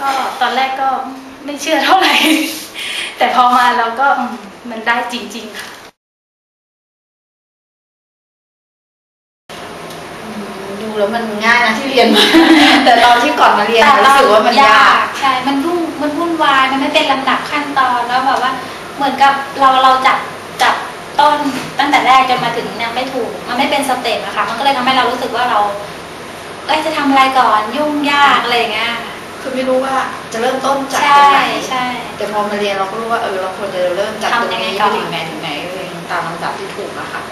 ก็ตอนแรกก็ไม่เชื่อเท่าไหร่ แต่พอมาแล้วก็อืมมันได้จริง ๆ ค่ะดูแล้วมันง่ายนะที่เรียนมา แต่ตอนที่ก่อนมาเรียนรู้สึกว่ามันยาก ใช่ มันรุ่งมันวุ่นวาย มันไม่เป็นลำดับขั้นตอนแล้วแบบว่า เหมือนกับเราเราจับจับต้นตั้งแต่แรกจนมาถึงเนี่ยไม่ถูก มันไม่เป็นสเต็ปอะค่ะ มันก็เลยทำให้เรารู้สึกว่าเรา เอ้ยจะทำอะไรก่อนยุ่งยากอะไรอย่างเงี้ย คือไม่รู้ว่าจะเริ่มต้นจากตใช่รงไหนใช่แต่พอมาเรียนเราก็รู้ว่าเออเราควรจะเริ่มจากตรงทำยังไงนี้ก่ไปอนถึงไหนถึงไหนเองตามลำดับที่ถูกอะค่ะ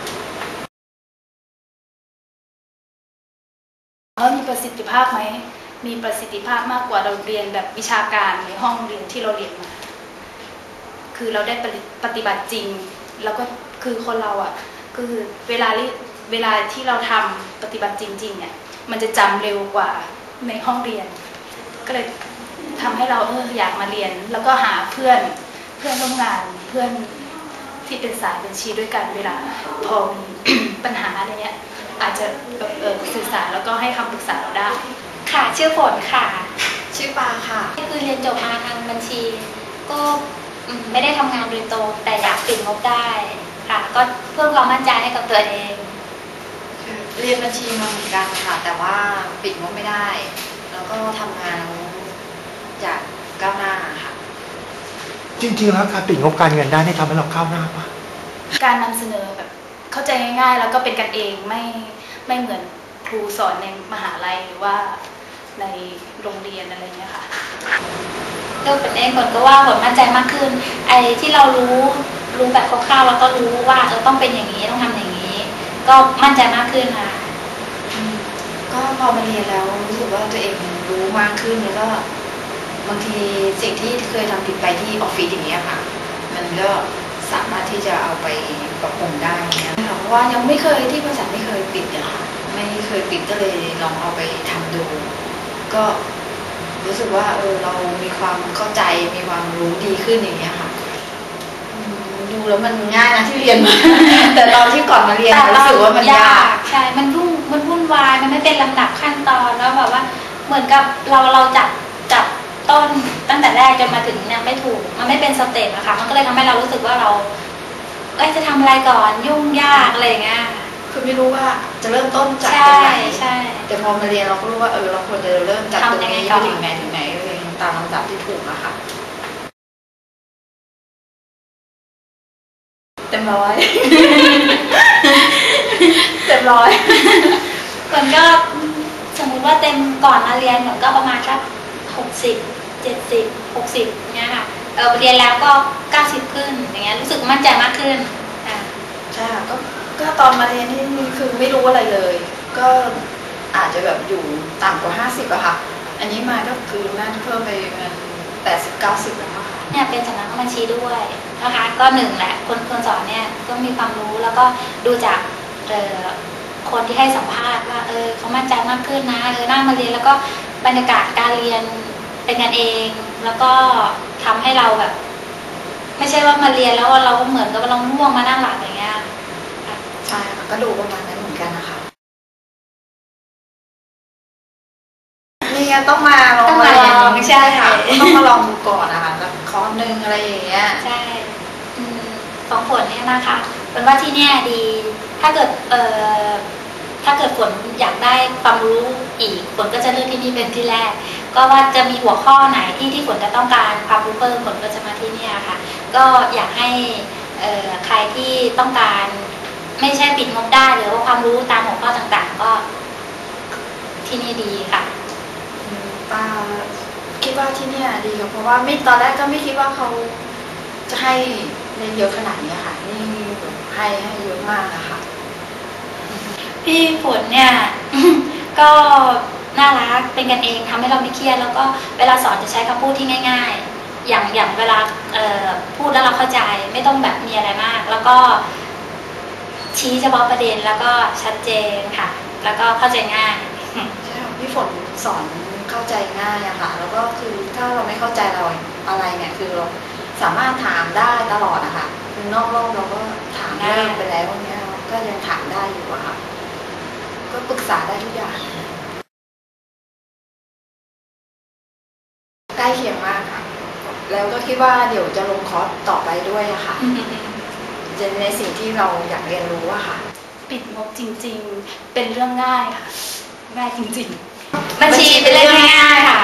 แล้วมีประสิทธิภาพไหมมีประสิทธิภาพมากกว่าเราเรียนแบบวิชาการในห้องเรียนที่เราเรียนมาคือเราได้ปฏิปฏิบัติจริง แล้วก็คือคนเราอะ่ะคือเวลาที่เวลาที่เราทำปฏิบัติจริงๆเนี่ยมันจะจำเร็วกว่าในห้องเรียน ก็เลยทำให้เราเอออยากมาเรียน แล้วก็หาเพื่อนเพื่อนร่วมงานเพื่อนที่เป็นสายบัญชีด้วยกันเวลาพอมีปัญหาอะไรเนี้ยอาจจะแบบเออสื่อสารแล้วก็ให้คำปรึกษาเราได้ ค่ะชื่อฝนค่ะ ชื่อปาค่ะคือเรียนจบมาทางบัญชี ก็อืมไม่ได้ทำงานโดยตรงแต่อยากปิดงบได้ค่ะ ก็เพิ่มความมั่นใจให้กับตัวเอง เรียนบัญชีมาเหมือนกันค่ะ แต่ว่าปิดงบไม่ได้ แล้วก็ทำงานจากก้าวหน้าค่ะ จริง ๆ แล้วการปิดงบการเงินได้นี่ทำให้เราก้าวหน้าปะการนำเสนอแบบเข้าใจง่ายๆ แล้วก็เป็นกันเองไม่ไม่เหมือนครูสอนในมหาลัยหรือว่าในโรงเรียนอะไรเงี้ยค่ะเลือกเป็นเองผลก็ว่าผลมั่นใจมากขึ้น ไอ้ที่เรารู้รู้แบบคร่าวๆแล้วก็รู้ว่าเออต้องเป็นอย่างนี้ต้องทำอย่างนี้ ก็มั่นใจมากขึ้นค่ะ ก็พอมาเรียนแล้วรู้สึกว่าตัวเองรู้ มากขึ้นแล้วก็บางทีสิ่งที่เคยทำผิดไปที่ออฟฟิศอย่างเงี้ยค่ะ มันก็สามารถที่จะเอาไปปรับปรุงได้เนี่ยค่ะเพราะว่ายังไม่เคยที่บริษัทไม่เคยปิดอะค่ะไม่เคยปิดก็เลยลองเอาไปทำดู ก็รู้สึกว่าเออเรามีความเข้าใจมีความรู้ดีขึ้นอย่างเงี้ยค่ะดูแล้วมันง่ายนะที่เรียนมาแต่ตอนที่ก่อนมาเรียนรู้สึกว่ามันยากใช่มันรุ่งมันวุ่นวายมันไม่เป็นลำดับขั้นตอนแล้วแบบว่า เหมือนกับเราเราจับจับต้นตั้งแต่แรกจนมาถึงเนี่ยไม่ถูก มันไม่เป็นสเต็ปอะค่ะมันก็เลยทำให้เรารู้สึกว่าเราเอ้ยจะทำอะไรก่อนยุ่งยากอะไรอย่างเงี้ยคือไม่รู้ว่าจะเริ่มต้นจากตรใช่งไหนใช่แต่พอมาเรียนเราก็รู้ว่าเออเราควรจะเริ่มจากตรงทำยังไงนี้ก่ไปอนถึงไหนถึงไหนเองตามลำดับที่ถูกอะค่ะเต็มร้อยเต็มร้อยเหมือนก็ สมมุติว่าเต็มก่อนมาเรียนเหมือนก็ประมาณสักหกสิบเจ็ดสิบหกสิบเนี้ยค่ะเออเรียนแล้วก็เก้าสิบขึ้นอย่างเงี้ยรู้สึกมั่นใจมากขึ้นอะใช่ค่ะก็ก็ตอนมาเรียนนี่คือไม่รู้อะไรเลย ก็อาจจะแบบอยู่ต่ำกว่าห้าสิบอะค่ะ อันนี้มาก็คือน่าจะเพิ่มไปประมาณแปดสิบเก้าสิบแล้วอะค่ะเนี่ยเป็นสำนักบัญชีด้วยนะคะก็หนึ่งแหละคนคนสอนเนี่ยก็มีความรู้แล้วก็ดูจากเอ่อ คนที่ให้สัมภาษณ์ว่าเออเขามั่นใจมากขึ้นนะเออน่ามาเรียนแล้วก็บรรยากาศการเรียนเป็นกันเอง แล้วก็ทำให้เราแบบ ไม่ใช่ว่ามาเรียนแล้วเราก็เหมือนกับว่าเราง่วงมานั่งหลับอย่างเงี้ยใช่ค่ะก็ดูประมาณนั้นเหมือนกันนะคะนี่ไงต้องมาลองต้องมาลองเรียนใช่ค่ะใช่ต้องมาลองดูก่อนนะคะสักคอร์สหนึ่งอะไรอย่างเงี้ยใช่อืมของฝนเนี่ยนะคะเป็นว่าที่เนี่ยดี ถ้าเกิดเอ่อ ถ้าเกิดฝนอยากได้ความรู้อีกฝนก็จะเลือกที่นี่เป็นที่แรก ก็ว่าจะมีหัวข้อไหนที่ที่ฝนจะต้องการความรู้เพิ่มฝนก็จะมาที่นี่ค่ะ ก็อยากให้ใครที่ต้องการไม่ใช่ปิดงบได้หรือว่าความรู้ตามหัวข้อต่างๆ ก็ที่นี่ดีค่ะป้าคิดว่าที่นี่ดีค่ะเพราะว่าไม่ตอนแรกก็ไม่คิดว่าเขาจะให้เรียนเยอะขนาดนี้ค่ะ นี่ให้ให้เยอะมากอะคะ พี่ฝนเนี่ย ก็น่ารักเป็นกันเองทำให้เราไม่เครียดแล้วก็เวลาสอนจะใช้คำพูดที่ง่าย ๆ อย่างอย่างเวลาพูดแล้วเราเข้าใจ ไม่ต้องแบบมีอะไรมาก แล้วก็ ชี้เฉพาะประเด็นแล้วก็ชัดเจนค่ะ แล้วก็เข้าใจง่ายใช่พี่ฝนสอนเข้าใจง่ายอะค่ะ แล้วก็คือถ้าเราไม่เข้าใจเราอะไรเนี่ยคือเราสามารถถามได้ตลอดอะค่ะคือนอกรอบเราก็ถามได้ไปแล้วเนี้ยก็ยังถามได้อยู่อะค่ะ ก็ปรึกษาได้ทุกอย่างกล้เคียงมากค่ะ แล้วก็คิดว่าเดี๋ยวจะลงคอร์สต่อไปด้วยอะค่ะจะในสิ่งที่เราอยากเรียนรู้อะค่ะ ปิดงบจริง ๆ เป็นเรื่องง่ายค่ะ ง่ายจริง ๆ บัญชีเป็นเรื่องง่ายๆค่ะ